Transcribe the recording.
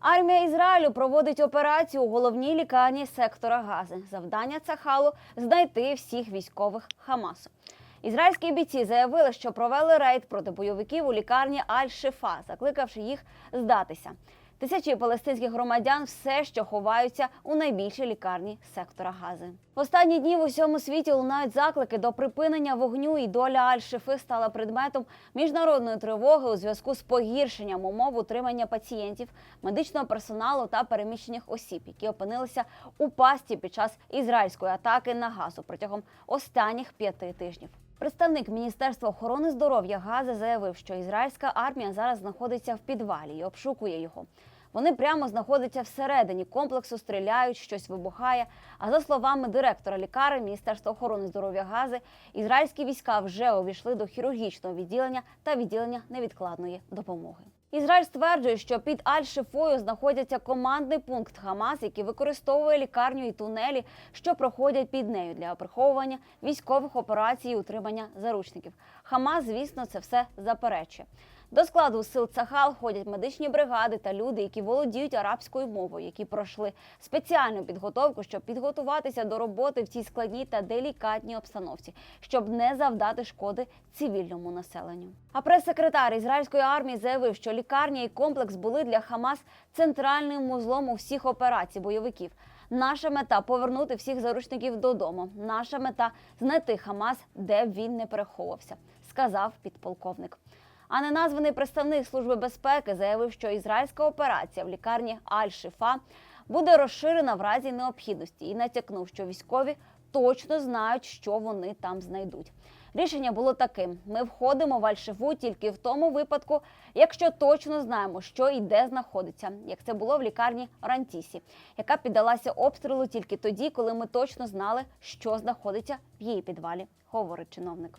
Армія Ізраїлю проводить операцію у головній лікарні сектора Гази. Завдання Цахалу знайти всіх військових Хамасу. Ізраїльські бійці заявили, що провели рейд проти бойовиків у лікарні Аль-Шифа, закликавши їх здатися. Тисячі палестинських громадян все ще ховаються у найбільшій лікарні сектора Гази. В останні дні в усьому світі лунають заклики до припинення вогню, і доля Аль-Шифи стала предметом міжнародної тривоги у зв'язку з погіршенням умов утримання пацієнтів, медичного персоналу та переміщених осіб, які опинилися у пасті під час ізраїльської атаки на газу протягом останніх п'яти тижнів. Представник Міністерства охорони здоров'я Гази заявив, що ізраїльська армія зараз знаходиться в підвалі і обшукує його. Вони прямо знаходяться всередині комплексу, стріляють, щось вибухає. А за словами директора лікарні Міністерства охорони здоров'я Гази, ізраїльські війська вже увійшли до хірургічного відділення та відділення невідкладної допомоги. Ізраїль стверджує, що під Аль-Шифою знаходяться командний пункт Хамас, який використовує лікарню і тунелі, що проходять під нею для приховування військових операцій і утримання заручників. Хамас, звісно, це все заперечує. До складу сил Цахал входять медичні бригади та люди, які володіють арабською мовою, які пройшли спеціальну підготовку, щоб підготуватися до роботи в цій складній та делікатній обстановці, щоб не завдати шкоди цивільному населенню. А прес-секретар ізраїльської армії заявив, що лікарня і комплекс були для Хамас центральним вузлом у всіх операцій бойовиків. Наша мета повернути всіх заручників додому. Наша мета знайти Хамас, де б він не переховувався, сказав підполковник. А неназваний представник служби безпеки заявив, що ізраїльська операція в лікарні Аль-Шифа буде розширена в разі необхідності і натякнув, що військові точно знають, що вони там знайдуть. Рішення було таким: ми входимо в Аль-Шифу тільки в тому випадку, якщо точно знаємо, що і де знаходиться, як це було в лікарні Рантісі, яка піддалася обстрілу тільки тоді, коли ми точно знали, що знаходиться в її підвалі, говорить чиновник.